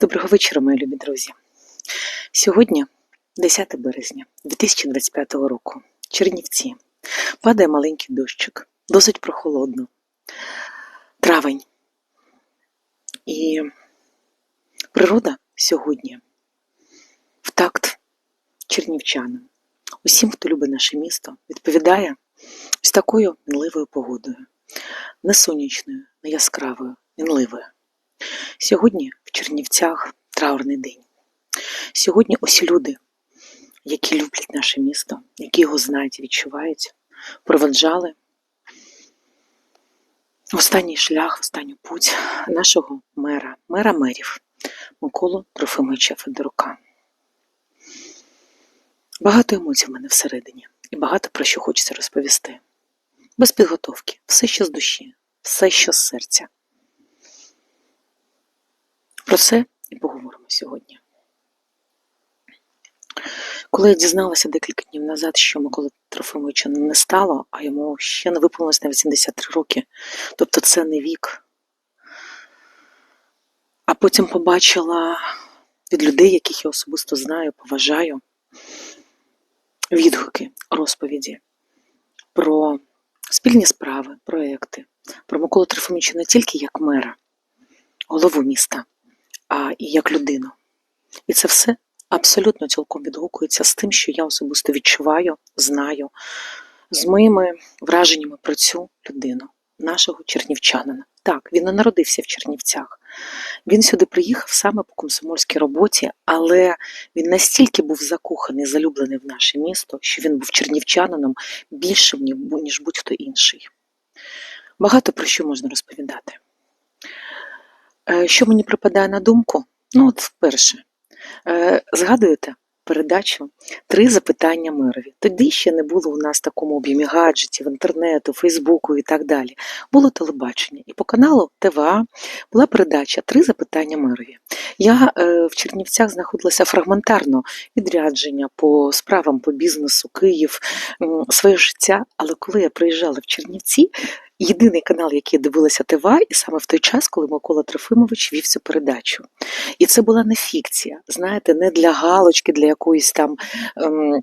Доброго вечора, мої любі друзі. Сьогодні 10 березня 2025 року. Чернівці. Падає маленький дощик, досить прохолодно. Травень. І природа сьогодні в такт чернівчанам. Усім, хто любить наше місто, відповідає ось такою мінливою погодою. Не сонячною, не яскравою, мінливою. Сьогодні в Чернівцях траурний день. Сьогодні ось люди, які люблять наше місто, які його знають відчувають, проведжали останній шлях, останню путь нашого мера, мера мерів Миколу Трофимовича Федорука. Багато емоцій в мене всередині і багато про що хочеться розповісти. Без підготовки, все що з душі, все що з серця. Про це і поговоримо сьогодні. Коли я дізналася декілька днів назад, що Миколи Трофимовича не стало, а йому ще не виповнилось навіть 73 роки, тобто це не вік. А потім побачила від людей, яких я особисто знаю, поважаю, відгуки, розповіді про спільні справи, проекти, про Миколу Трофимовича не тільки як мера, голову міста, а і як людину. І це все абсолютно цілком відгукується з тим, що я особисто відчуваю, знаю, з моїми враженнями про цю людину, нашого чернівчанина. Так, він не народився в Чернівцях. Він сюди приїхав саме по комсомольській роботі, але він настільки був закоханий, залюблений в наше місто, що він був чернівчанином більшим, ніж будь-хто інший. Багато про що можна розповідати. Е, Що мені припадає на думку? Ну, от вперше, Е, згадуєте передачу Три запитання мирові. Тоді ще не було у нас такому об'ємі гаджетів, інтернету, Фейсбуку і так далі. Було телебачення. І по каналу ТВА була передача Три запитання мирові. Я е, в Чернівцях знаходилася фрагментарно відрядження по справам по бізнесу, Київ, своє життя. Але коли я приїжджала в Чернівці, єдиний канал, який дивилася ТВА, і саме в той час, коли Микола Трофимович вів цю передачу. І це була не фікція, знаєте, не для галочки, для якоїсь там. Ем,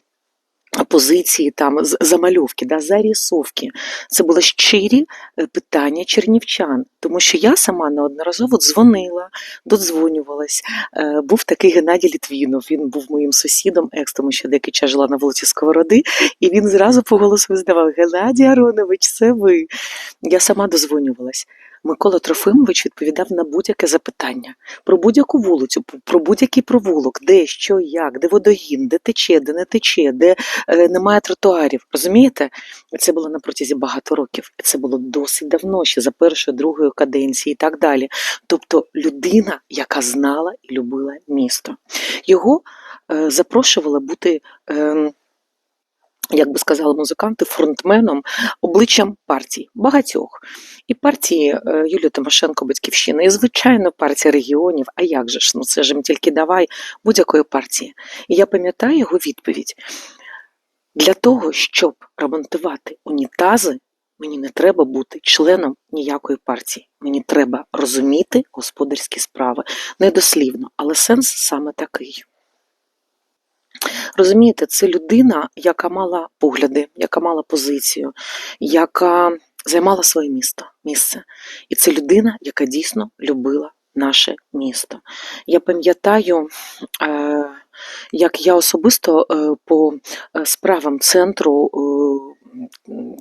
Позиції там замальовки, да, зарисовки. Це були щирі е, питання чернівчан, тому що я сама неодноразово дзвонила, додзвонювалась. Е, Був такий Геннадій Літвінов, він був моїм сусідом, екс, тому що деякий час жила на вулиці Сковороди, і він зразу по голосу визнавав: Геннадій Аронович, це ви. Я сама дозвонювалась. Микола Трофимович відповідав на будь-яке запитання про будь-яку вулицю, про будь-який провулок, де, що, як, де водогін, де тече, де не тече, де е, немає тротуарів. Розумієте? Це було на протязі багато років. Це було досить давно, ще за першою, другою каденції і так далі. Тобто людина, яка знала і любила місто. Його е, запрошували бути. Е, як би сказали музиканти, фронтменом, обличчям партій багатьох. І партії е, Юлії Тимошенко, Батьківщина, і звичайно, партія регіонів. А як же ж? Ну це ж їм тільки давай будь-якої партії. І я пам'ятаю його відповідь: для того, щоб ремонтувати унітази, мені не треба бути членом ніякої партії. Мені треба розуміти господарські справи. Недослівно, але сенс саме такий. Розумієте, це людина, яка мала погляди, яка мала позицію, яка займала своє місто, місце. І це людина, яка дійсно любила наше місто. Я пам'ятаю, е, як я особисто е, по е, справам центру.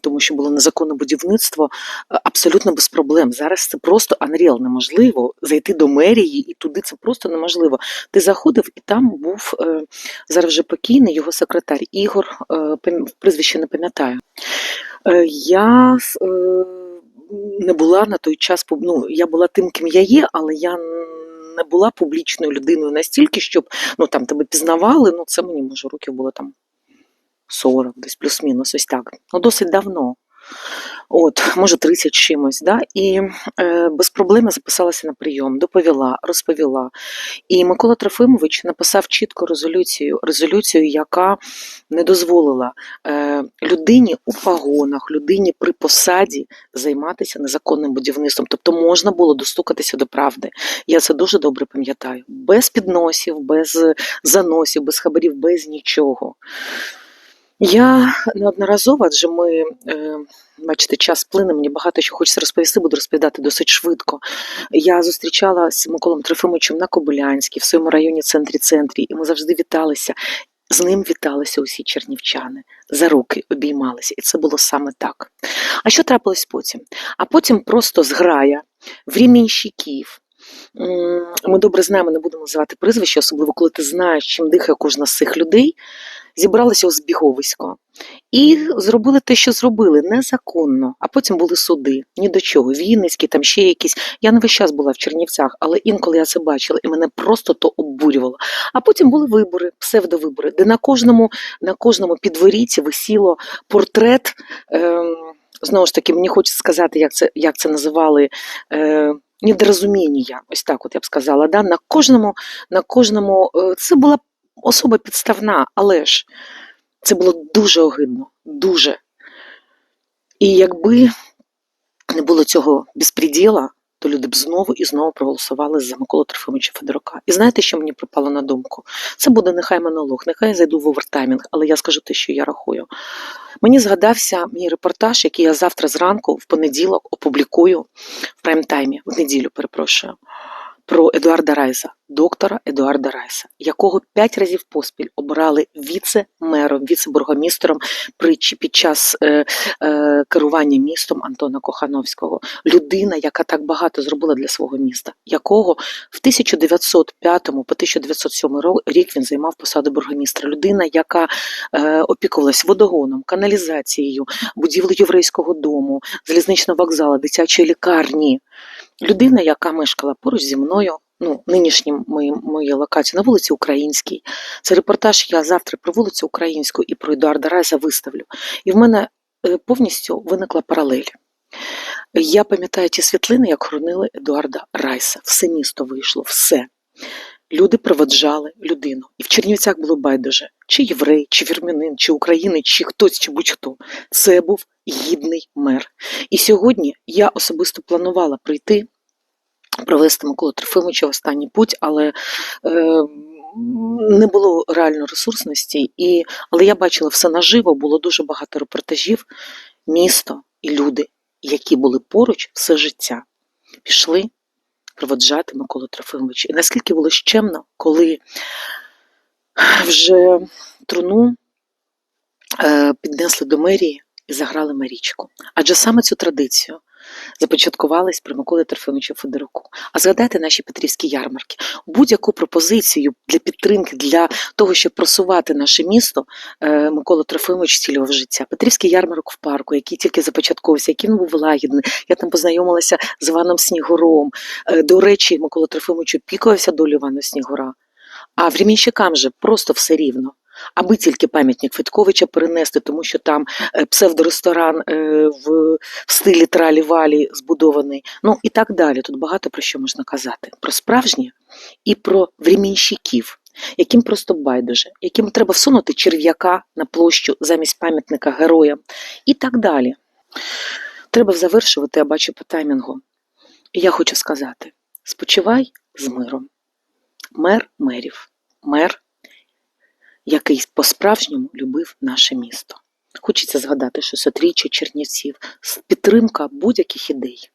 Тому що було незаконне будівництво е, абсолютно без проблем. Зараз це просто unreal, неможливо зайти до мерії і туди це просто неможливо. Ти заходив, і там був е, зараз вже покійний його секретар Ігор, е, прізвище не пам'ятаю. Я не була на той час, ну, я була тим, ким я є, але я не була публічною людиною настільки, щоб ну, там, тебе пізнавали, ну це мені може років було там 40, десь плюс-мінус, ось так. Ну, досить давно. От, може, 30 чимось, да? і е, без проблем записалася на прийом, доповіла, розповіла. І Микола Трофимович написав чітко резолюцію, резолюцію, яка не дозволила е, людині у погонах, людині при посаді займатися незаконним будівництвом. Тобто можна було достукатися до правди. Я це дуже добре пам'ятаю. Без підносів, без заносів, без хабарів, без нічого. Я неодноразово, адже ми, е, бачите, час плине, мені багато що хочеться розповісти, буду розповідати досить швидко. Я зустрічалася з Миколом Трофимовичем на Кобилянській, в своєму районі центрі центрі, і ми завжди віталися. З ним віталися усі чернівчани, за руки обіймалися, і це було саме так. А що трапилось потім? А потім просто зграя временщиків. М, Ми добре знаємо, не будемо називати прізвище, особливо коли ти знаєш, чим дихає кожна з цих людей. Зібралися у збіговисько і зробили те, що зробили, незаконно. А потім були суди. Ні до чого. Вінницькі, там ще якісь. Я не весь час була в Чернівцях, але інколи я це бачила, і мене просто то обурювало. А потім були вибори, псевдовибори, де на кожному, на кожному підворіті висіло портрет. Ем, знову ж таки, мені хочеться сказати, як це, як це називали. Е, Недорозуміння, ось так от я б сказала. Да? На кожному, на кожному е, це була особа підставна, але ж це було дуже огидно, дуже. І якби не було цього безпреділа, то люди б знову і знову проголосували за Миколу Трофимовича Федорука. І знаєте, що мені припало на думку? Це буде нехай монолог, нехай зайду в овертаймінг, але я скажу те, що я рахую. Мені згадався мій репортаж, який я завтра зранку, в понеділок, опублікую в прайм-таймі, в неділю, перепрошую, про Едуарда Райса, доктора Едуарда Райса, якого п'ять разів поспіль обирали віце-мером, віце-бургомістром при під час е, е, керування містом Антона Кохановського. Людина, яка так багато зробила для свого міста, якого в 1905 по 1907 ро- рік він займав посаду бургомістра. Людина, яка е, опікувалась водогоном, каналізацією, будівлею єврейського дому, залізничного вокзалу, дитячої лікарні. Людина, яка мешкала поруч зі мною, ну, нинішнім моїм моїй локації на вулиці Українській. Це репортаж я завтра про вулицю Українську і про Едуарда Райса виставлю. І в мене е, повністю виникла паралель. Я пам'ятаю ті світлини, як хоронили Едуарда Райса. Все місто вийшло, все. Люди проводжали людину. І в Чернівцях було байдуже, чи єврей, чи вірмянин, чи українець, чи хтось, чи будь-хто. Це був гідний мер. І сьогодні я особисто планувала прийти, провести Миколу Трофимовича в останній путь, але е, не було реально ресурсності. І, але я бачила все наживо, було дуже багато репортажів, місто і люди, які були поруч все життя, пішли проводжати Миколу Трофимович. І наскільки було щемно, коли вже труну е, піднесли до мерії і заграли Марічку. Адже саме цю традицію започаткувались при Миколі Трофимовичу Федоруку. А згадайте наші Петрівські ярмарки. Будь-яку пропозицію для підтримки, для того, щоб просувати наше місто, е, Микола Трофимович цілював життя. Петрівський ярмарок в парку, який тільки започатковувався, який він був лагідний. Я там познайомилася з Іваном Снігуром. Е, До речі, Микола Трофимович опікувався долю Івана Снігура. А времінщикам же просто все рівно. Аби тільки пам'ятник Федьковича перенести, тому що там е, псевдоресторан е, в, стилі тралі-валі збудований. Ну і так далі. Тут багато про що можна казати. Про справжнє і про времінщиків, яким просто байдуже, яким треба всунути черв'яка на площу замість пам'ятника героям і так далі. Треба завершувати, я бачу по таймінгу. І я хочу сказати: спочивай з миром. Мер мерів, мер який по-справжньому любив наше місто. Хочеться згадати, що сотріччя Чернівців підтримка будь-яких ідей.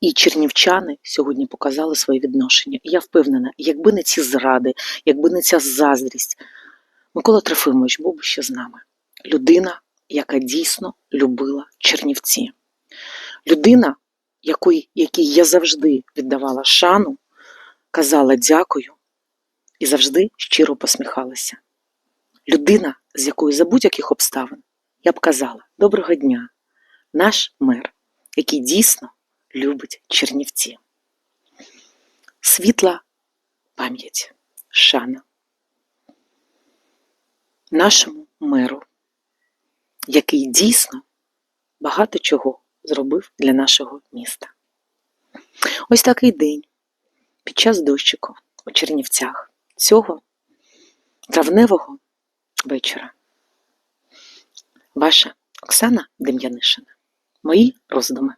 І чернівчани сьогодні показали своє відношення. І я впевнена, якби не ці зради, якби не ця заздрість, Микола Трофимович був би ще з нами. Людина, яка дійсно любила Чернівці. Людина, якої, якій я завжди віддавала шану, казала дякую і завжди щиро посміхалася. Людина, з якою за будь-яких обставин я б казала доброго дня, наш мер, який дійсно любить Чернівці. Світла пам'ять, шана нашому меру, який дійсно багато чого зробив для нашого міста. Ось такий день під час дощику у Чернівцях цього травневого вечора. Ваша Оксана Дем'янишина. Мої роздуми.